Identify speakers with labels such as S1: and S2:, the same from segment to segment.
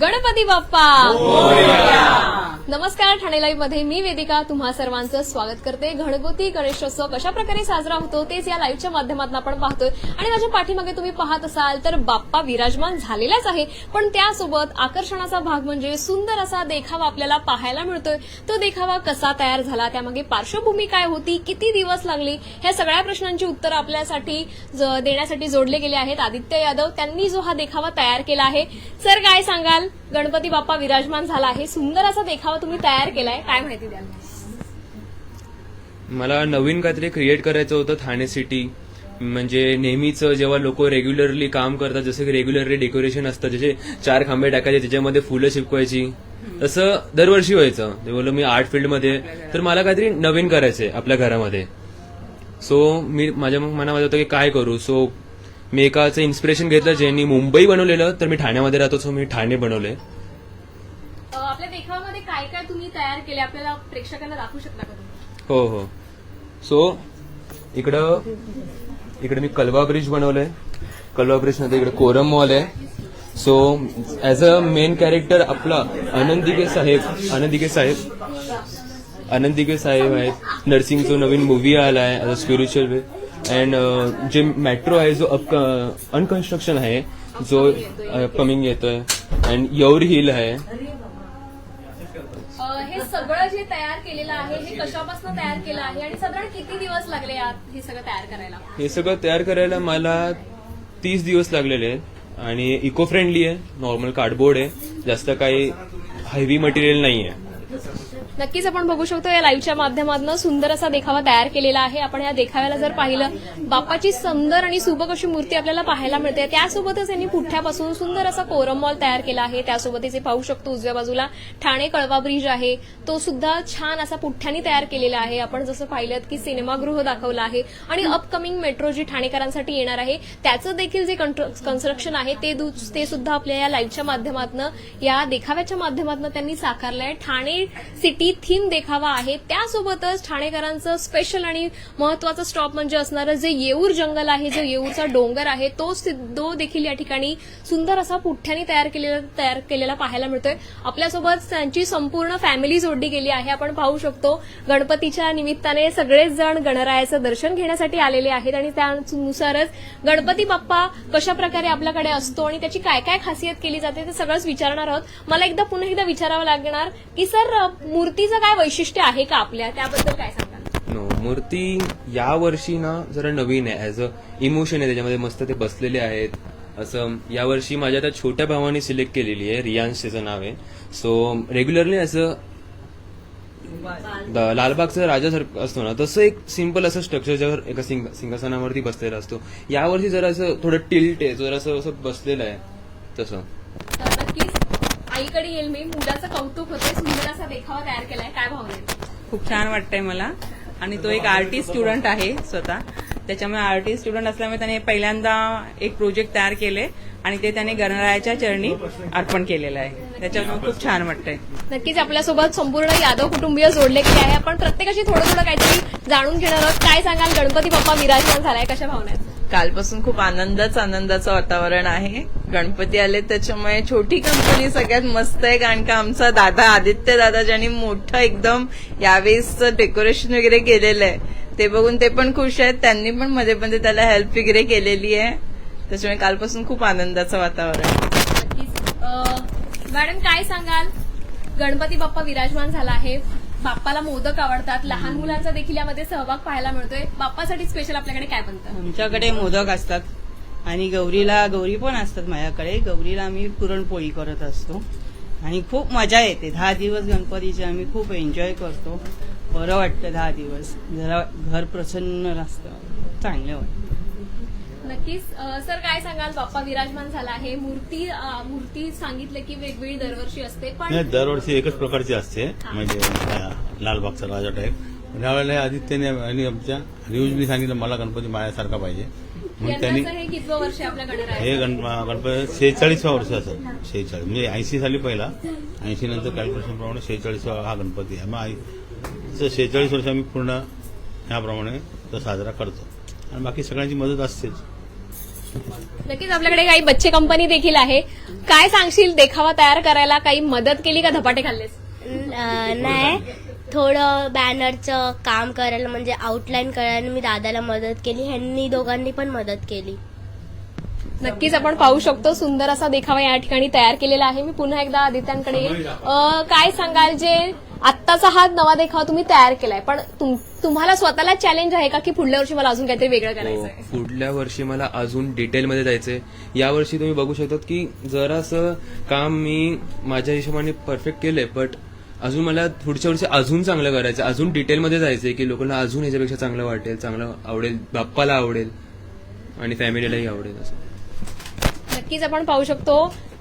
S1: गणपती बाप्पा. नमस्कार ठाणे लाईव्हमध्ये मी वेदिका. तुम्हा सर्वांचं स्वागत करते. घरगुती गणेशोत्सव कशा प्रकारे साजरा होतो तेच या लाईव्हच्या माध्यमातून आपण पाहतोय. आणि माझ्या पाठीमागे तुम्ही पाहत असाल तर बाप्पा विराजमान झालेलाच आहे. पण त्यासोबत आकर्षणाचा भाग म्हणजे सुंदर असा देखावा आपल्याला पाहायला मिळतोय. तो देखावा कसा तयार झाला? त्यामागे पार्श्वभूमी काय होती? किती दिवस लागली? ह्या सगळ्या प्रश्नांची उत्तरं आपल्यासाठी ज- देण्यासाठी जोडले गेले आहेत. आदित्य यादव त्यांनी जो हा देखावा तयार केला आहे. सर काय सांगाल? गणपती बाप्पा विराजमान झाला आहे. सुंदर असा देखावा तुम्ही तयार केलाय काय माहिती द्याल
S2: मला नवीन काहीतरी क्रिएट करायचं होतं ठाणे सिटी म्हणजे नेहमीच जेव्हा लोक रेग्युलरली काम करतात जसं की रेग्युलरली डेकोरेशन असतं जसे चार खांबे टाकायचे त्याच्यामध्ये फुलं शिकवायची तसं दरवर्षी व्हायचं. ते बोललो मी आर्ट फील्डमध्ये तर मला काहीतरी नवीन करायचंय आपल्या घरामध्ये. सो मी माझ्या मग मनामध्ये होतं की काय करू? सो मी एकाचं इन्स्पिरेशन घेतलं ज्यांनी मुंबई बनवलेलं तर मी ठाण्यामध्ये राहतो. सो मी ठाणे बनवले
S1: अ, आपल्या देखाव्यामध्ये काय काय तुम्ही तयार केले आपल्याला प्रेक्षकांना दाखवू शकता का तुम्ही?
S2: हो हो. सो इकडं इकडे मी कलवा ब्रिज बनवलंय. कलवा ब्रिज नंतर इकडे कोरम मॉल आहे. So as a main character आपला आनंदिके साहेब आनंदिके साहेब आनंदिके साहेब आहेत. नर्सिंग जो नवीन मूवी आला आहे as a spiritual way and जे मेट्रो आहे जो अप अनकन्स्ट्रक्शन uh, आहे जो uh, कमिंग येतोय. अँड यौर हिल आहे.
S1: हे सगळं जे तयार केलेलं आहे हे कशापासून तयार केलं आहे आणि साधारण किती दिवस लागले यात हे सगळं तयार करायला?
S2: हे सगळं तयार करायला मला तीस दिवस लागलेले आहेत आणि इको फ्रेंडली आहे नॉर्मल कार्डबोर्ड आहे जास्त काही हेवी मटेरियल नाही आहे
S1: नक्कीच आपण बघू शकतो या लाईव्हच्या माध्यमातून सुंदर असा देखावा तयार केलेला आहे. आपण या देखाव्याला जर पाहिलं बाप्पाची सुंदर आणि सुबक अशी मूर्ती आपल्याला पाहायला मिळते. त्यासोबतच यांनी पुठ्ठ्यापासून सुंदर असा कोरम मॉल तयार केला आहे. त्यासोबतच हे पाहू शकतो उजव्या बाजूला ठाणे कळवा ब्रिज आहे. तो सुद्धा छान असा पुठ्ठ्याने तयार केलेला आहे. आपण जसं पाहिलं की सिनेमागृह दाखवलं आहे आणि अपकमिंग मेट्रो जी ठाणेकरांसाठी येणार आहे त्याचं देखील जे कन्स्ट्रक्शन आहे ते ते सुद्धा आपल्या या लाईव्हच्या माध्यमातून या देखाव्याच्या माध्यमातून त्यांनी साकारलं आहे ठाणे सिटी थीम देखावा आहे. त्यासोबतच ठाणेकरांचं स्पेशल आणि महत्वाचं स्टॉप म्हणजे असणारं जे येऊर जंगल आहे जो येऊरचा डोंगर आहे तो तो देखील या ठिकाणी सुंदर असा पुठ्ठ्याने तयार केलेला तयार केलेला पाहायला मिळतोय. आपल्यासोबत त्यांची संपूर्ण फॅमिली जोडली गेली आहे. आपण पाहू शकतो गणपतीच्या निमित्ताने सगळेच जण गणरायाचं दर्शन घेण्यासाठी आलेले आहेत आणि त्यानुसारच गणपती बाप्पा कशा प्रकारे आपल्याकडे असतो आणि त्याची काय काय खासियत केली जाते ते सगळंच विचारणार आहोत. मला एकदा पुन्हा एकदा विचारावं लागणार की सर मूर्ती मूर्तीचं काय वैशिष्ट्य आहे का आपल्या? त्याबद्दल काय सांगाल?
S2: नो मूर्ती या वर्षी ना जरा नवीन आहे. ऍज अ इमोशन आहे त्याच्यामध्ये मस्त ते बसलेले आहेत. असं यावर्षी माझ्या त्या छोट्या भावाने सिलेक्ट केलेली आहे रियांश त्याचं नाव आहे. सो रेग्युलरली असं द- लालबागचा राजा सारखं असतो ना तसं एक सिंपल असं स्ट्रक्चर ज्यावर एका सिंग सिंहासनावरती बसलेला असतो. यावर्षी जरा असं थोडं टिल्ट आहे जरा असं असं बसलेलं आहे तसं.
S1: तर नक्कीच आईकडे येईल मी. मुलाचं कौतुक होते सुंदर असा देखावा तयार केलाय. काय भावना?
S3: खूप छान वाटतंय मला. आणि तो एक आर्टिस्ट स्टुडंट आहे स्वतः. त्याच्यामुळे आर्टिस्ट स्टुडंट असल्यामुळे त्याने पहिल्यांदा एक प्रोजेक्ट तयार केले आणि ते त्याने गणरायाच्या चरणी अर्पण केलेलं आहे. त्याच्यामुळे खूप छान वाटतंय.
S1: नक्कीच आपल्यासोबत संपूर्ण यादव कुटुंबीय जोडले गेले आहे. आपण प्रत्येकाशी थोडं थोडं काहीतरी जाणून घेणार आहोत. काय सांगाल? गणपती बाप्पा विराजमान झालाय. कशा भावना आहेत?
S4: कालपासून खूप आनंदाच आनंदाचं वातावरण आहे. गणपती आले त्याच्यामुळे छोटी कंपनी सगळ्यात मस्त आहे कारण का आमचा दादा आदित्य दादा ज्यांनी मोठं एकदम यावेळेस डेकोरेशन वगैरे केलेलं आहे ते बघून ते पण खुश आहेत. त्यांनी पण मध्ये मध्ये त्याला हेल्प वगैरे केलेली आहे. त्याच्यामुळे कालपासून खूप आनंदाचं वातावरण
S1: मॅडम काय सांगाल? गणपती बाप्पा विराजमान झाला आहे. बाप्पाला मोदक आवडतात. लहान मुलांचा देखील यामध्ये सहभाग पाहायला मिळतोय. बाप्पासाठी स्पेशल आपल्याकडे काय बनतं?
S5: आमच्याकडे मोदक असतात. आणि गौरीला गौरी पण असतात माझ्याकडे. गौरीला आम्ही पुरणपोळी करत असतो. आणि खूप मजा येते. दहा दिवस गणपतीचे आम्ही खूप एन्जॉय करतो. बरं वाटतं दहा दिवस. जरा घर प्रसन्न असतं चांगलं वाटतं.
S1: नक्कीच. सर काय सांगाल? बाप्पा विराजमान झाला आहे. मूर्ती अं, मूर्ती सांगितलं की वेगवेगळी दरवर्षी असते पण
S6: नाही दरवर्षी एकच प्रकारची असते. म्हणजे अं, लालबागचा राजा टाईप यावेळेला आदित्यने आणि आमच्या रिव्ह्यूजनी सांगितलं मला गणपती मायासारखा पाहिजे. म्हणून त्यांनी
S1: यंदाचं हे कितवं वर्ष आहे आपल्या गणरायाचं?
S6: हे गण गणपती शेहेचाळीसवा वर्ष असेल शेहेचाळीस. म्हणजे ऐंशी साली पहिला. ऐंशी नंतर कॅल्क्युलेशन प्रमाणे शेहेचाळीसवा हा गणपती आहे. मग आई शेहेचाळीस वर्ष आम्ही पूर्ण ह्याप्रमाणे तो साजरा करतो. आणि बाकी सगळ्यांची मदत असतेच.
S1: नक्कीच आपल्याकडे काही बच्चे कंपनी देखील आहे. काय सांगशील? देखावा तयार करायला काही मदत केली का धपाटे खाल्लेस?
S7: नाही. थोडं बॅनरचं काम करायला म्हणजे आउटलाईन करायला मी दादाला मदत केली. ह्यांनी दोघांनी पण मदत केली.
S1: नक्कीच आपण पाहू शकतो सुंदर असा देखावा या ठिकाणी तयार केलेला आहे. मी पुन्हा एकदा आदित्यांकडे येईल. काय सांगाल जे आत्ताचा हा नवा देखावा तुम्ही तयार केलाय? पण तुम- तुम्हाला स्वतःला चॅलेंज आहे का की पुढल्या वर्षी मला अजून काहीतरी वेगळं करायचं आहे
S2: हो, पुढल्या वर्षी मला अजून डिटेलमध्ये जायचंय. या वर्षी तुम्ही बघू शकतात की जरासं काम मी माझ्या हिशोबाने परफेक्ट केलंय बट अजून मला पुढच्या वर्षी अजून चांगलं करायचं अजून डिटेलमध्ये जायचंय की लोकांना अजून याच्यापेक्षा चांगलं वाटेल चांगलं आवडेल बाप्पाला आवडेल आणि फॅमिलीलाही आवडेल असं.
S1: नक्कीच आपण पाहू शकतो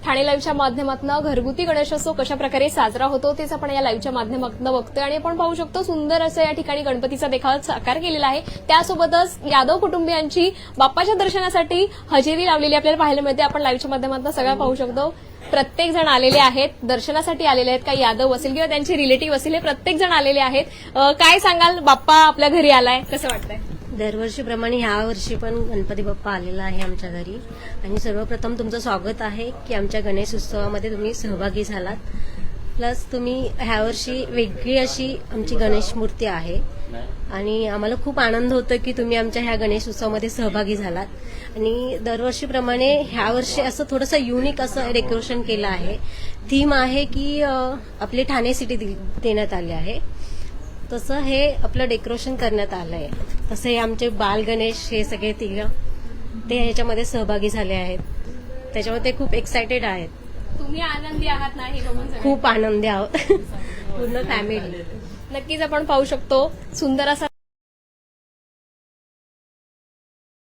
S1: ठाणे लाईव्हच्या माध्यमातून घरगुती गणेशोत्सव कशा प्रकारे साजरा होतो तेच आपण या लाईव्हच्या माध्यमातून बघतोय. आणि आपण पाहू शकतो सुंदर असं या ठिकाणी गणपतीचा देखावा साकार केलेला आहे. त्यासोबतच यादव कुटुंबियांची बाप्पाच्या दर्शनासाठी हजेरी लावलेली आपल्याला पाहायला मिळते. आपण लाईव्हच्या माध्यमातून सगळं पाहू शकतो. प्रत्येक जण आलेले आहेत दर्शनासाठी आलेले आहेत काही यादव असेल किंवा त्यांचे रिलेटिव्ह असेल हे प्रत्येक जण आलेले आहेत. काय सांगाल? बाप्पा आपल्या घरी आलाय कसं वाटतंय?
S8: दरवर्षीप्रमाणे ह्या वर्षी पण गणपती बाप्पा आलेला आहे आमच्या घरी. आणि सर्वप्रथम तुमचं स्वागत आहे की आमच्या गणेश उत्सवामध्ये तुम्ही सहभागी झालात. प्लस तुम्ही ह्या वर्षी वेगळी अशी आमची गणेश मूर्ती आहे. आणि आम्हाला खूप आनंद होतो की तुम्ही आमच्या ह्या गणेश उत्सवामध्ये सहभागी झालात. आणि दरवर्षीप्रमाणे ह्या वर्षी असं थोडंसं युनिक असं डेकोरेशन केलं आहे. थीम आहे की आपले आपली ठाणे सिटी दे- देण्यात आले आहे. तसं हे आपलं डेकोरेशन करण्यात आलं आहे तसं हे आमचे बाल गणेश हे सगळे तिघ ते ह्याच्यामध्ये सहभागी झाले आहेत. त्याच्यामुळे ते खूप एक्सायटेड आहेत.
S1: तुम्ही आनंदी आहात नाही?
S8: खूप आनंदी आहोत. पूर्ण फॅमिली
S1: नक्कीच आपण पाहू शकतो. सुंदर असा